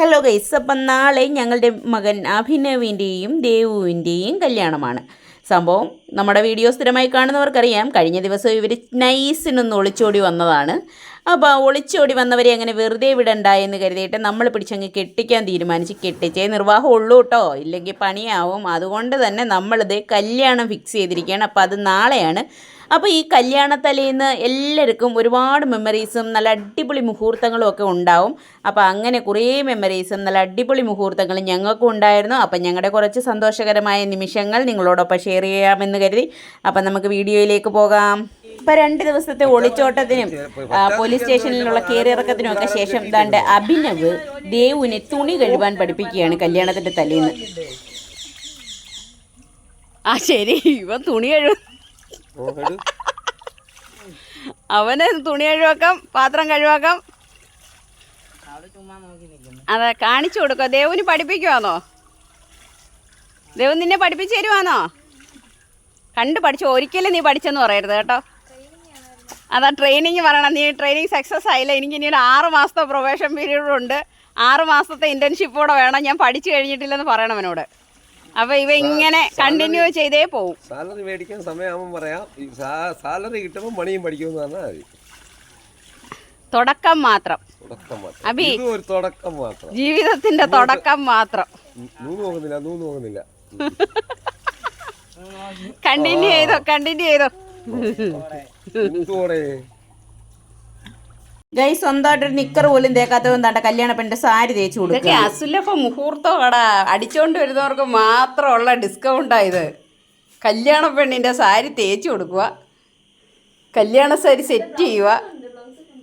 Hello guys അപ്പം നാളെ ഞങ്ങളുടെ മകൻ അഭിനവിന്റെയും ദേവുവിന്റെയും കല്യാണമാണ്. സംഭവം നമ്മുടെ വീഡിയോ സ്ഥിരമായി കാണുന്നവർക്കറിയാം. കഴിഞ്ഞ ദിവസം ഇവർ നൈസിനൊന്ന് ഒളിച്ചോടി വന്നതാണ്. അപ്പോൾ ഒളിച്ചോടി വന്നവരെ അങ്ങനെ വെറുതെ വിടണ്ട എന്ന് കരുതിയിട്ട് നമ്മൾ പിടിച്ചങ്ങ് കെട്ടിക്കാൻ തീരുമാനിച്ച് കെട്ടിച്ചേ നിർവാഹം ഉള്ളൂ കേട്ടോ ഇല്ലെങ്കിൽ പണിയാവും. അതുകൊണ്ട് തന്നെ നമ്മളിത് കല്യാണം ഫിക്സ് ചെയ്തിരിക്കുകയാണ്. അപ്പോൾ അത് നാളെയാണ്. അപ്പോൾ ഈ കല്യാണത്തലേന്ന് എല്ലാവർക്കും ഒരുപാട് മെമ്മറീസും നല്ല അടിപൊളി മുഹൂർത്തങ്ങളും ഒക്കെ ഉണ്ടാവും. അപ്പോൾ അങ്ങനെ കുറേ മെമ്മറീസും നല്ല അടിപൊളി മുഹൂർത്തങ്ങളും ഞങ്ങൾക്കും ഉണ്ടായിരുന്നു. അപ്പം ഞങ്ങളുടെ കുറച്ച് സന്തോഷകരമായ നിമിഷങ്ങൾ നിങ്ങളോടൊപ്പം ഷെയർ ചെയ്യാമെന്ന് കരുതി. അപ്പം നമുക്ക് വീഡിയോയിലേക്ക് പോകാം. ഇപ്പൊ രണ്ട് ദിവസത്തെ ഒളിച്ചോട്ടത്തിനും പോലീസ് സ്റ്റേഷനിലുള്ള കയറിയിറക്കത്തിനും ഒക്കെ ശേഷം ദാണ്ട് അഭിനവ് ദേവുവിനെ തുണി കഴുവാൻ പഠിപ്പിക്കുകയാണ് കല്യാണത്തിന്റെ തലേന്ന്. ആ ശരി. ഇവൻ തുണി കഴുകും. അവന് തുണി കഴുവാക്കാം പാത്രം കഴുവാക്കാം. അതെ കാണിച്ചു കൊടുക്കുക ദേവുന് പഠിപ്പിക്കുവാന്നോ? ദേവു നിന്നെ പഠിപ്പിച്ചു തരുവാന്നോ? കണ്ടു പഠിച്ചു. ഒരിക്കലും നീ പഠിച്ചെന്ന് പറയരുത് കേട്ടോ. അതാ ട്രെയിനിങ് പറയണം. നീ ട്രെയിനിങ് സക്സസ് ആയില്ല. എനിക്ക് ഇനി ഒരു ആറ് മാസത്തെ പ്രൊബേഷൻ പീരീഡുണ്ട് ആറ് മാസത്തെ ഇന്റേൺഷിപ്പോടെ വേണം. ഞാൻ പഠിച്ചു കഴിഞ്ഞിട്ടില്ലെന്ന് പറയണം അവനോട്. അപ്പൊ ഇവ ഇങ്ങനെ കണ്ടിന്യൂ ചെയ്തേ പോവും. സാലറി മേടിക്കാൻ സമയമാകുമ്പോൾ പറയാം. സാലറി കിട്ടുമ്പോൾ മണിയും പഠിക്കുമെന്ന് പറഞ്ഞാൽ മതി. തുടക്കം മാത്രം. ഇത് ഒരു തുടക്കം മാത്രം. ജീവിതത്തിന്റെ തുടക്കം മാത്രം. നോക്കുന്നില്ല നോക്കുന്നില്ല കണ്ടിന്യൂ ചെയ്തോ കണ്ടിന്യൂ ചെയ്തോ. ഗൈ സ്വന്തമായിട്ടൊരു നിക്കർ പോലും തേക്കാത്തവൻ തണ്ട കല്യാണ പെണ്ണിന്റെ സാരി തേച്ചു കൊടുക്കുക. അസുലഭ മുഹൂർത്തം അടിച്ചോണ്ട് വരുന്നവർക്ക് മാത്രമുള്ള ഡിസ്കൗണ്ടാ ഇത്. കല്യാണ പെണ്ണിന്റെ സാരി തേച്ചു കൊടുക്കുക. കല്യാണ സാരി സെറ്റ് ചെയ്യുക.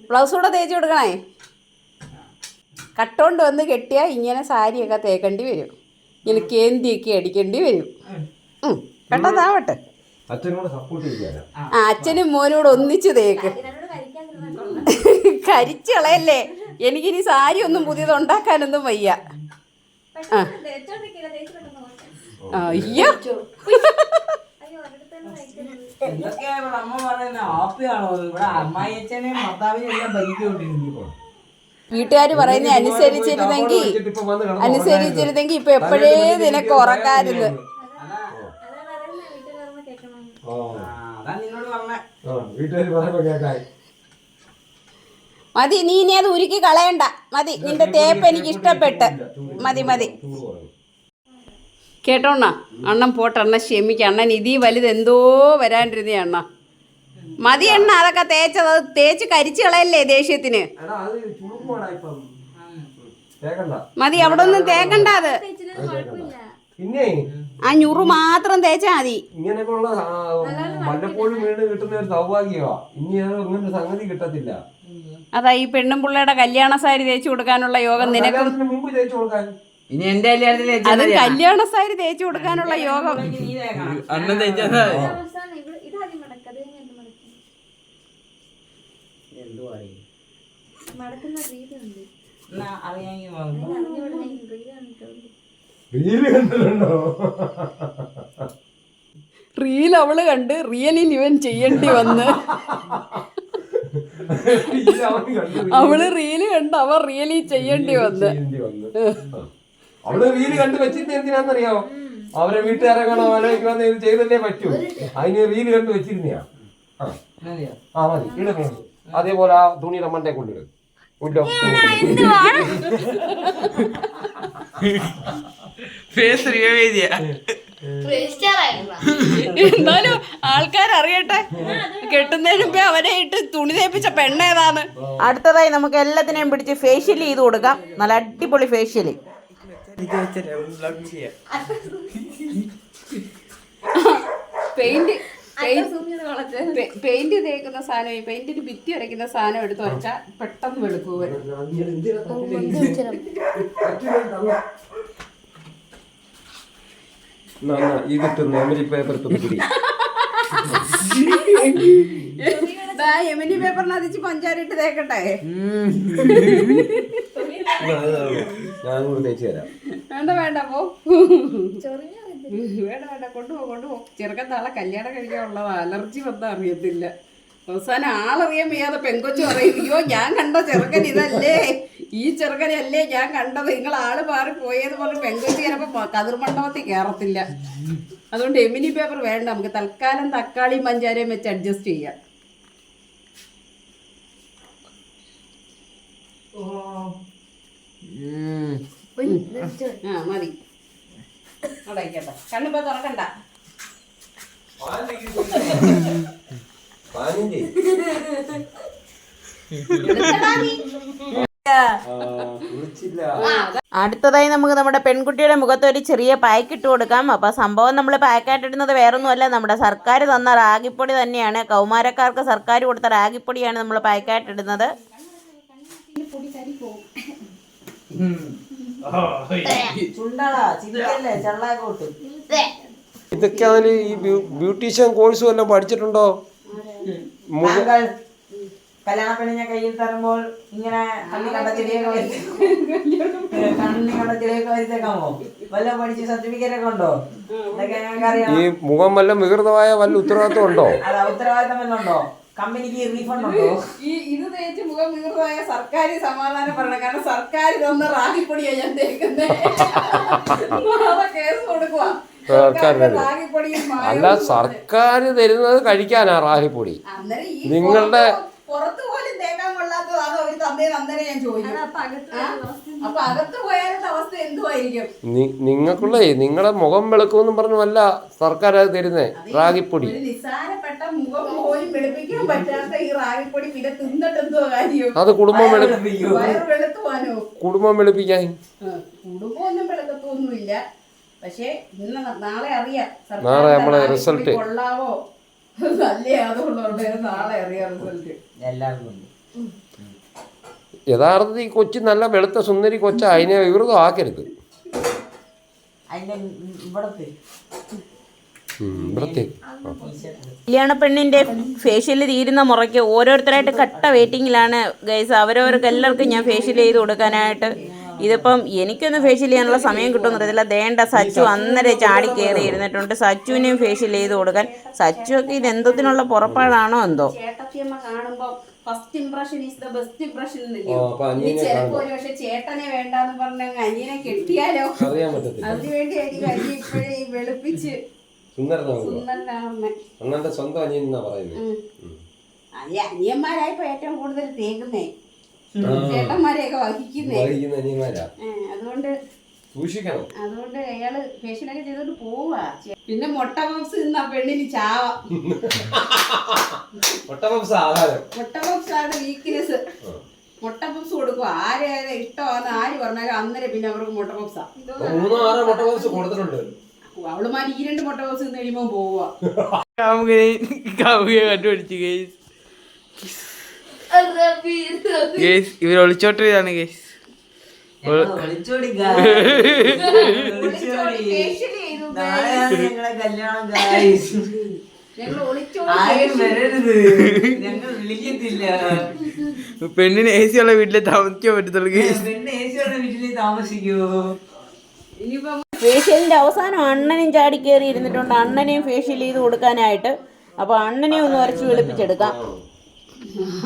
ബ്ലൗസ് കൂടെ തേച്ച് കൊടുക്കണേ. കട്ടോണ്ട് വന്ന് കെട്ടിയാൽ ഇങ്ങനെ സാരിയൊക്കെ തേക്കേണ്ടി വരും. ഇങ്ങനെ കേന്തിയൊക്കെ അടിക്കേണ്ടി വരും. ചെയ്യാനാ ആ അച്ഛനും മോനോട് ഒന്നിച്ച് തേക്ക്. കരിച്ചളയല്ലേ എനിക്കിനി സാരി ഒന്നും പുതിയത് ഉണ്ടാക്കാനൊന്നും വയ്യ. ആ. അയ്യോ. എന്തൊക്കെയാ ഇവിടെ അമ്മ പറയുന്ന അനുസരിച്ചിരുന്നെങ്കി ഇവിടെ അമ്മായിയച്ഛനെയും ഭർത്താവിനെയും എല്ലാം ഭരിച്ചുകൊണ്ടിരുന്നു വീട്ടുകാർ പറയുന്ന അനുസരിച്ചിരുന്നെങ്കിൽ അനുസരിച്ചിരുന്നെങ്കിൽ ഇപ്പൊ എപ്പോഴേ നിനക്ക് ഉറക്കാരുത് വീട്ടുകാർ അതാ നിന്നോട് പറഞ്ഞ. ആ, വീട്ടുകാര് പറയുമ്പോ കേൾക്കാൻ മതി നീ ഇനി അത് ഉരുക്കി കളയണ്ട. മതി നിന്റെ തേപ്പ് എനിക്ക് ഇഷ്ടപ്പെട്ട്. മതി മതി. കേട്ടോണ്ണ? അണ്ണൻ പോട്ടെ അണ്ണ ക്ഷമിക്ക. അണ്ണൻ ഇതീ വലുത് എന്തോ വരാണ്ടിരുന്ന അണ്ണ. മതി അണ്ണ അതൊക്കെ തേച്ചത്. അത് തേച്ച് കരിച്ചു കളയല്ലേ ദേഷ്യത്തിന്. മതി അവിടെ ഒന്നും തേക്കണ്ട. അത് പിന്നെ? ആ ഞുറു മാത്രം തേച്ചാ മതി. ഇങ്ങനെയൊക്കെയുള്ള വല്ലപ്പോഴും വീട് കിട്ടുന്ന ഒരു സൗഭാഗ്യമാ ഇനി അങ്ങനെ ഇങ്ങനെ സംഗതി കിട്ടത്തില്ല. അതാ ഈ പെണ്ണും പിള്ളയുടെ കല്യാണ സാരി തേച്ചു കൊടുക്കാനുള്ള യോഗം നിനക്കും ഇനി എന്റെ അത് കല്യാണ സാരി തേച്ചു കൊടുക്കാനുള്ള യോഗം. അണ്ണൻ തേച്ചാ റീൽ അവൾ കണ്ട് റിയലിൽ ഇവൻ ചെയ്യേണ്ടി വന്ന്. അവൾ റീൽ കണ്ട് അവ റിയലി ചെയ്യേണ്ടി വന്ന്. അവൾ റീൽ കണ്ടു വെച്ചിട്ട് എന്തിനാന്നറിയാവോ അവരെ വീട്ടുകാരെ കാണാൻ വന്ന് ഇത് ചെയ്തല്ലേ പറ്റൂ. അതിന് റീൽ കണ്ടു വെച്ചിരുന്നയാ. ആ? മതി. അതേപോലെ ആ തുണിയുടെ മണ്ടേ കൊണ്ടിട്. ഫേസ് റിവൈവ് ചെയ്യാ എന്നാലും ആൾക്കാർ അറിയട്ടെ കെട്ടുന്നതിന് മുമ്പേ അവനെ ഇട്ട് തുണി തേപ്പിച്ച പെണ്ണേതാണ് അടുത്തതായി നമുക്ക് എല്ലാത്തിനെയും പിടിച്ച് ഫേഷ്യൽ ചെയ്ത് കൊടുക്കാം. നല്ല അടിപൊളി ഫേഷ്യൽ പെയിന്റ് പെയിന്റ് തേക്കുന്ന സാധനം ഈ പെയിന്റിന് ഭിത്തി വരയ്ക്കുന്ന സാധനം എടുത്ത് വെച്ചാൽ പെട്ടെന്ന് വെളുപ്പ് വരും ഇതിട്ട് മെമ്മറി പേപ്പർ തുണി ദാ യമനി പേപ്പറിനകത്ത് പഞ്ചാര ഇട്ട് തേക്കട്ടെ. ഞാൻ കൂടെ തേച്ച് തരാം. വേണ്ട വേണ്ട പോ. ചൊറിഞ്ഞ വേണ്ട വേണ്ട കൊണ്ടുപോ കൊണ്ടുപോ. ചെറുക്കൻ നാളെ കല്യാണം കഴിക്കാനുള്ളതാ അലർജി വന്നാ അറിയത്തില്ല. അവസാനം ആളറിയാൻ വയ്യാതെ പെങ്കൊച്ചു പറയും അയ്യോ ഞാൻ കണ്ട ചെറുക്കൻ ഇതല്ലേ? ഈ ചെറുക്കനല്ലേ ഞാൻ കണ്ടത്? നിങ്ങൾ ആൾ മാറി പോയെന്ന് പറഞ്ഞ് പെങ്കൊച്ചു ചിലപ്പോ കതിർമണ്ഡപത്തിൽ കയറത്തില്ല അതുകൊണ്ട് എമിനി പേപ്പർ വേണ്ട നമുക്ക് തൽക്കാലം തക്കാളിയും പഞ്ചാരയും വെച്ച് അഡ്ജസ്റ്റ് ചെയ്യാം. മതി. അടയ്ക്കട്ടെ കണ്ണിപ്പോ തുറക്കണ്ട. കുളിച്ചില്ല അടുത്തതായി നമുക്ക് നമ്മുടെ പെൺകുട്ടിയുടെ മുഖത്ത് ഒരു ചെറിയ പായ്ക്ക് ഇട്ട് കൊടുക്കാം. അപ്പോൾ സംഭവം നമ്മൾ പായ്ക്കായിട്ട് ഇടുന്നത് വേറൊന്നുമല്ല. നമ്മുടെ സർക്കാർ തന്ന റാഗിപ്പൊടി തന്നെയാണ്. കൗമാരക്കാർക്ക് സർക്കാർ കൊടുത്ത റാഗിപ്പൊടിയാണ് നമ്മൾ പായ്ക്കായിട്ട് ഇടുന്നത് ഇതൊക്കെ അതിൽ ഈ ബ്യൂ- ബ്യൂട്ടീഷ്യൻ കോഴ്സ് വല്ലതും പഠിച്ചിട്ടുണ്ടോ? താങ്കൾ കല്യാണ പെണ്ണിനെ കയ്യിൽ തരുമ്പോൾ ഇങ്ങനെ കണ്ണി കണ്ടത്തിലേക്ക് കണ്ണി കണ്ടത്തിലേക്ക് വരുത്തേക്കാമോ വല്ല പഠിച്ച് സർട്ടിഫിക്കറ്റ് ഒക്കെ ഉണ്ടോ ഇതൊക്കെ ഞങ്ങൾക്കറിയാം. ഈ മുഖം വല്ല വികൃതമായ വല്ല ഉത്തരവാദിത്വം ഉണ്ടോ? അത് ഉത്തരവാദിത്തം വല്ല ഉണ്ടോ? കമ്പനിക്ക് റീഫണ്ട് ഉണ്ടോ? ഈ ഇത് തേച്ച് മുഖം വികൃതമായ സർക്കാർ സമാധാനം പറയണം. കാരണം സർക്കാർ ഇതൊന്ന് റാഹിപ്പൊടിയാ ഞാൻ തേക്കുന്നത് കേസ് കൊടുക്കുക റാഗിപ്പൊടിയും അല്ല സർക്കാർ തരുന്നത് കഴിക്കാനാ റാഹിപ്പൊടി നിങ്ങളുടെ- നിങ്ങൾക്കുള്ള നിങ്ങളെ നിങ്ങളുടെ മുഖം വെളുക്കുമെന്നും പറഞ്ഞു അല്ല സർക്കാർ അത് തരുന്നേ റാഗിപ്പൊടി. അത് കുടുംബം കുടുംബം വെളുപ്പിക്കാൻ. കുടുംബം ഒന്നും വെളുക്കത്തൊന്നുമില്ല. പക്ഷേ ഇന്ന് നാളെ അറിയാം. നാളെ നമ്മളെ റിസൾട്ട്. കൊള്ളാവോ? അതുകൊണ്ടുണ്ട് നാളെ അറിയാം റിസൾട്ട് എല്ലാവർക്കും ഉണ്ട്. യഥാർത്ഥത്തിൽ ഈ കൊച്ചി നല്ല വെളുത്ത സുന്ദരി കൊച്ച അതിനെ വിവൃതം ആക്കരുത്. കല്യാണ പെണ്ണിന്റെ ഫേഷ്യൽ തീരുന്ന മുറയ്ക്ക് ഓരോരുത്തരായിട്ട് കട്ട വെയിറ്റിംഗിലാണ് ഗൈസ് അവരവർക്ക് എല്ലാവർക്കും ഞാൻ ഫേഷ്യൽ ചെയ്ത് കൊടുക്കാനായിട്ട് ഇതിപ്പം എനിക്കൊന്നും ഫേഷ്യൽ ചെയ്യാനുള്ള സമയം കിട്ടുമെന്ന് അറിയത്തില്ല. ദേണ്ട സച്ചു അന്നേരം ചാടി കയറി ഇരുന്നിട്ടുണ്ട്. സച്ചുവിനെയും ഫേഷ്യൽ ചെയ്ത് കൊടുക്കാൻ. സച്ചു ഒക്കെ ഇത് എന്തത്തിനുള്ള പുറപ്പാടാണോ എന്തോ? അനിയന്മാരായിപ്പോ first impression is the best impression ആ, അപ്പൊ അനിയനെ ചിലപ്പോ ഒരു പക്ഷെ ചേട്ടനെ വേണ്ടാന്ന് പറഞ്ഞ അനിയനെ കെട്ടിയാലോ? അതിനുവേണ്ടി എനിക്ക് അനി ഇപ്പോഴേ വെളുപ്പിച്ച് സുന്ദരനാ സ്വന്തം അനിയൻ എന്നാ പറയുന്നത്? ഉം. അനി അനിയന്മാരായപ്പോ ഏറ്റവും കൂടുതൽ തേക്കുന്നേ. ചേട്ടന്മാരെയൊക്കെ വഹിക്കുന്നേ അതുകൊണ്ട് സൂക്ഷിക്കണം. അതുകൊണ്ട് അയാൾ ഫേഷ്യലൊക്കെ ചെയ്തോണ്ട് പോവാ. പിന്നെ മുട്ട പപ്സ് നിന്നാ പെണ്ണിന് ചാവ. ഒട്ടപംസ ആഹാരം മുട്ട പപ്സ് ആണ് വീക്ക്നെസ് മുട്ട പപ്സ് കൊടുക്കും ആരെ ഇഷ്ടമാന്ന് ആര് പറഞ്ഞാലും അന്നേരം പിന്നെ അവർക്ക് മുട്ട പപ്സാ മൂന്നോ ആറോ ഒട്ടപംസ് കൊടുത്തിട്ടുണ്ട്. അവളുമാര് ഈ രണ്ട് മുട്ട പപ്സ് നിന്ന് കഴിയുമ്പോ പോവാ. കാമുകനെ കാമുകയെ കണ്ടുപിടിച്ചു ഗേസ് ഇവർ ഒളിച്ചോട്ടതാണ് ഗേസ്. പെണ്ണിന് എ സി ഉള്ള വീട്ടിലെ താമസിക്കാൻ പറ്റത്തുള്ളൂ ഫേഷ്യലിന്റെ അവസാനം അണ്ണനും ചാടി കയറി ഇരുന്നിട്ടുണ്ട്. അണ്ണനെയും ഫേഷ്യൽ ചെയ്ത് കൊടുക്കാനായിട്ട്. അപ്പൊ അണ്ണനെ ഒന്ന് വരച്ച് വെളുപ്പിച്ചെടുക്കാം.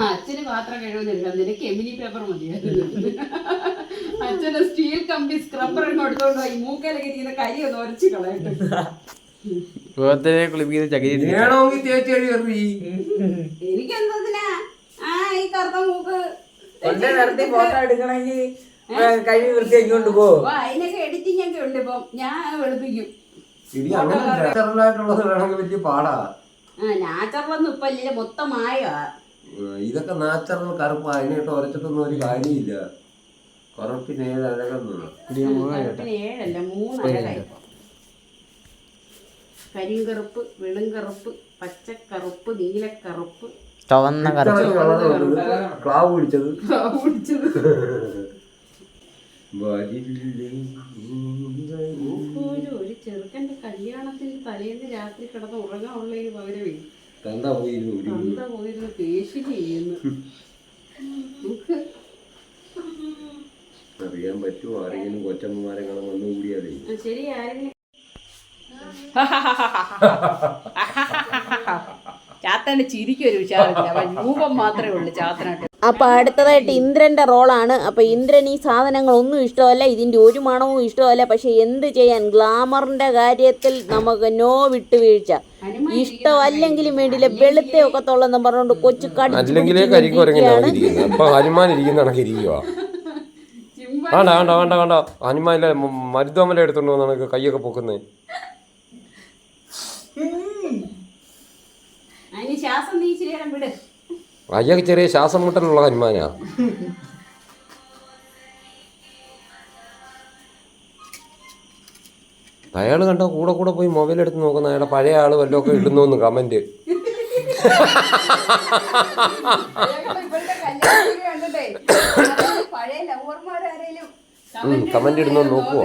അച്ഛന് പാത്രം കഴിവുന്നില്ല നിനക്ക് എമിനി പേപ്പർ മതിയായിരുന്നു. അച്ഛന് സ്റ്റീൽ കമ്പി സ്ക്രബ്ബർ എടുത്തോണ്ട് പോയി മൂക്കലൊക്കെ ഇരിക്കുന്ന കരി ഒന്ന് ഉരച്ച് കളയട്ടെ എനിക്ക് എന്തതിനാ ആ ഈ കറുത്ത മൂക്ക് കൊണ്ടേ നടത്തി ഫോട്ടോ എടുക്കണമെങ്കിൽ കഴിവ് വൃത്തിയാക്കി കൊണ്ട് പോ. അപ്പൊ അതിനൊക്കെ എഡിറ്റിംഗ് ഒക്കെ ഉണ്ട് ഇപ്പം. ഞാൻ വെളുപ്പിക്കും. ഇനി അങ്ങനെ നാച്ചുറലായിട്ടുള്ളത് വേണമെങ്കിൽ വലിയ പാടാ. നാച്ചുറലൊന്നും ഇപ്പൊ ഇല്ല. മൊത്തം മായാ ഉം, ഇതൊക്കെ നാച്ചുറൽ കറുപ്പ് അതിനായിട്ട് ഉരച്ചിട്ടൊന്നും ഒരു കാര്യമില്ല. കറുപ്പിന് ഏഴ് അഴകൊന്നും കറുപ്പിന് ഏഴല്ല മൂന്നരകായി കരിങ്കറുപ്പ് വെളുങ്കറുപ്പ് പച്ചക്കറുപ്പ് നീലക്കറുപ്പ്. ചുവന്ന ക്ലാവ് പിടിച്ചത്. പിടിച്ചത്. വരില്ലേ ഒരു ഒരു ചെറുക്കന്റെ കല്യാണത്തിന് തലേന്ന് രാത്രി കിടന്ന് ഉറങ്ങാനുള്ളതിന് പകരമേ. തന്ത പോയിരുന്നു ഒരു തന്ത പോയിരുന്ന് പേശി ചെയ്യുന്നു. അറിയാൻ പറ്റുമോ? ആരെങ്കിലും കൊച്ചമ്മമാരെ കാണാൻ വന്നു കൂടിയാലേ ശരി ചാത്തന്റെ ചിരിക്കൊരു വിചാരമില്ല അവൻ രൂപം മാത്രമേ ഉള്ളൂ ചാത്തനായിട്ട് അപ്പോൾ അടുത്തതായിട്ട് ഇന്ദ്രന്റെ റോളാണ്. അപ്പോൾ ഇന്ദ്രൻ ഈ സാധനങ്ങളൊന്നും ഇഷ്ടമല്ല ഇതിന്റെ ഒരു മണവും ഇഷ്ടമല്ല. പക്ഷെ എന്ത് ചെയ്യാൻ? ഗ്ലാമറിന്റെ കാര്യത്തിൽ നമുക്ക് നോ വിട്ടുവീഴ്ച ഇഷ്ടമല്ലെങ്കിലും വേണ്ടിയില്ല വെളുത്തേ ഒക്കെ തൊള്ളെന്നും പറഞ്ഞുകൊണ്ട് കൊച്ചു ഇരിക്കുക വേണ്ട വേണ്ട വേണ്ട വേണ്ട. ഹനുമാനിലെ മരുതോമല എടുത്തോണ്ട് വന്നാണ് കൈയൊക്കെ പൊക്കുന്നത് ശ്വാസം നീ നേരം വിട്. അയ്യൊക്കെ ചെറിയ ശ്വാസം മുട്ടലുള്ള ഹനുമാനാ. അയാൾ കണ്ട കൂടെ കൂടെ പോയി മൊബൈൽ എടുത്ത് നോക്കുന്ന അയാളെ പഴയ ആൾ വല്ലതൊക്കെ ഇടുന്നു കമന്റ് കമന്റ് ഇടുന്നോ നോക്കുവോ?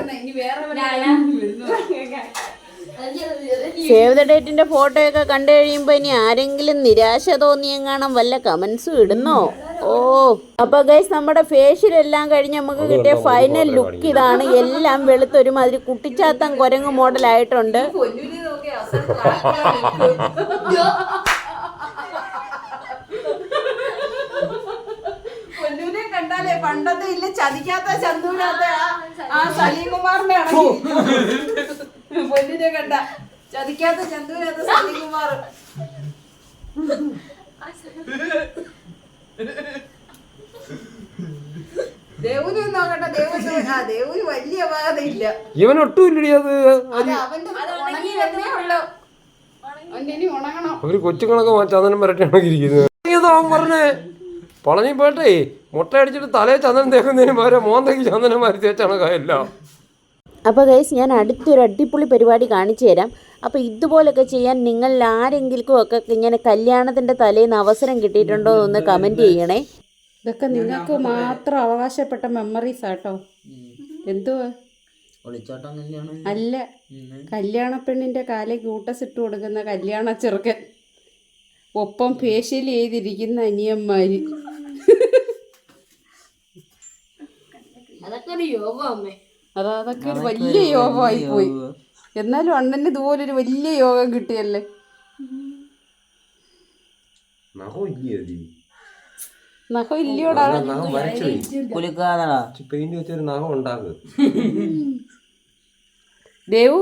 സേവ് ദ ഡേറ്റിന്റെ ഫോട്ടോയൊക്കെ കണ്ടു കഴിയുമ്പോൾ ഇനി ആരെങ്കിലും നിരാശ തോന്നിയെങ്ങാണം വല്ല കമന്റ്സും ഇടുന്നോ? ഓ അപ്പൊ ഗൈസ് നമ്മുടെ ഫേഷ്യൽ എല്ലാം കഴിഞ്ഞ് നമുക്ക് കിട്ടിയ ഫൈനൽ ലുക്ക് ഇതാണ്. എല്ലാം വെളുത്തൊരുമാതിരി കുട്ടിച്ചാത്തം കുരങ്ങ് മോഡലായിട്ടുണ്ട് പൊന്നൂരെ കണ്ടാലേ പണ്ടത്തെ ഇല്ല ചതിക്കാത്ത ചന്ദൂരാത്ത ആ സലീം കുമാറിന്റെ ആണെങ്കിൽ പൊന്നിനെ കണ്ട. ചതിക്കാത്ത ചന്ദൂരാത്ത സലീകുമാർ ദേവുനെ നോക്കട്ടെ. ദേവുന് ആ ദേവുന് വലിയ ഇവൻ ഒട്ടും ഇല്ലടി അത്. അത് അവന്റെ ഉണങ്ങി വരുന്നേ ഉള്ളൂ. അവന്റെ ഇനി ഉണങ്ങണം. ഒരു കൊച്ചുങ്ങളൊക്കെ ചന്ദനം വരട്ടാണ് ഇരിക്കുന്നത്. അവൻ പറഞ്ഞേ? പളനി പോട്ടെ മുട്ട അടിച്ചിട്ട് തലേ ചന്ദനം തേക്കുന്നതിന് പകരം മോന്തയ്ക്ക് ചന്ദനം വാരി വെച്ചാണ് എല്ലാം അപ്പോൾ ഗൈസ് ഞാൻ അടുത്തൊരു അടിപൊളി പരിപാടി കാണിച്ചു തരാം. അപ്പോൾ ഇതുപോലൊക്കെ ചെയ്യാൻ നിങ്ങളിൽ ആരെങ്കിലും ഒക്കെ ഇങ്ങനെ കല്യാണത്തിന്റെ തലേന്ന് അവസരം കിട്ടിയിട്ടുണ്ടോ എന്ന് കമന്റ് ചെയ്യണേ. ഇതൊക്കെ നിങ്ങൾക്ക് മാത്രം അവകാശപ്പെട്ട മെമ്മറീസ് ആട്ടോ. എന്തുവാ? അല്ല കല്യാണ പെണ്ണിന്റെ കാലെ കൂട്ടസ് ഇട്ട് കൊടുക്കുന്ന കല്യാണ ചെറുക്കൻ. ഒപ്പം ഫേഷ്യൽ ചെയ്തിരിക്കുന്ന അനിയന്മാര്. അതൊക്കെ ഒരു യോഗം അമ്മേ. അതാ അതൊക്കെ ഒരു വലിയ യോഗമായി പോയി എന്നാലും അണ്ണന് ഇതുപോലൊരു വലിയ യോഗം കിട്ടിയല്ലേ? നഖം ഇല്ലയോടാ ദേവു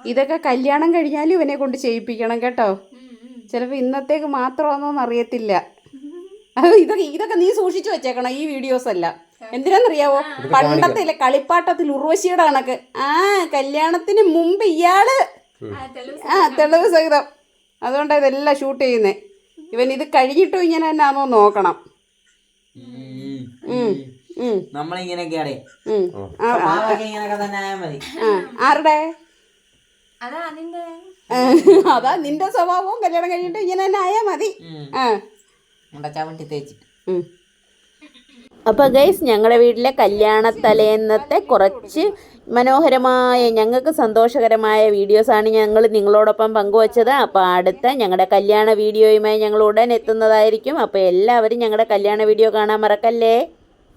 ഇതൊക്കെ കല്യാണം കഴിഞ്ഞാലും ഇവനെ കൊണ്ട് ചെയ്യിപ്പിക്കണം കേട്ടോ. ചിലപ്പോൾ ഇന്നത്തേക്ക് മാത്രമാണോന്ന് അറിയത്തില്ല അത് ഇതൊക്കെ ഇതൊക്കെ നീ സൂക്ഷിച്ചു വെച്ചേക്കണം ഈ വീഡിയോസ് അല്ല എന്തിനാന്നറിയാവോ? പണ്ടത്തെ ഇല്ലേ കളിപ്പാട്ടത്തിൽ ഉർവശിയുടെ കണക്ക്. ആ കല്യാണത്തിന് മുമ്പ് ഇയാൾ. ആ തെളിവ് സഹിതം. അതുകൊണ്ടാണ് ഇതെല്ലാം ഷൂട്ട് ചെയ്യുന്നേ. ഇവൻ ഇത് കഴിഞ്ഞിട്ടും ഇങ്ങനെ തന്നെ ആണോ നോക്കണം. ആ, ആരുടെ? അതാ നിന്റെ. സ്വഭാവവും കല്യാണം കഴിഞ്ഞിട്ട് ഇങ്ങനെ തന്നെ ആയാ മതി. ആ. തേച്ചിട്ട് ഉം. അപ്പോൾ ഗൈസ് ഞങ്ങളുടെ വീട്ടിലെ കല്യാണ തലേന്നത്തെ കുറച്ച് മനോഹരമായ ഞങ്ങൾക്ക് സന്തോഷകരമായ വീഡിയോസാണ് ഞങ്ങൾ നിങ്ങളോടൊപ്പം പങ്കുവച്ചത്. അപ്പോൾ അടുത്ത ഞങ്ങളുടെ കല്യാണ വീഡിയോയുമായി ഞങ്ങൾ ഉടൻ എത്തുന്നതായിരിക്കും. അപ്പോൾ എല്ലാവരും ഞങ്ങളുടെ കല്യാണ വീഡിയോ കാണാൻ മറക്കല്ലേ?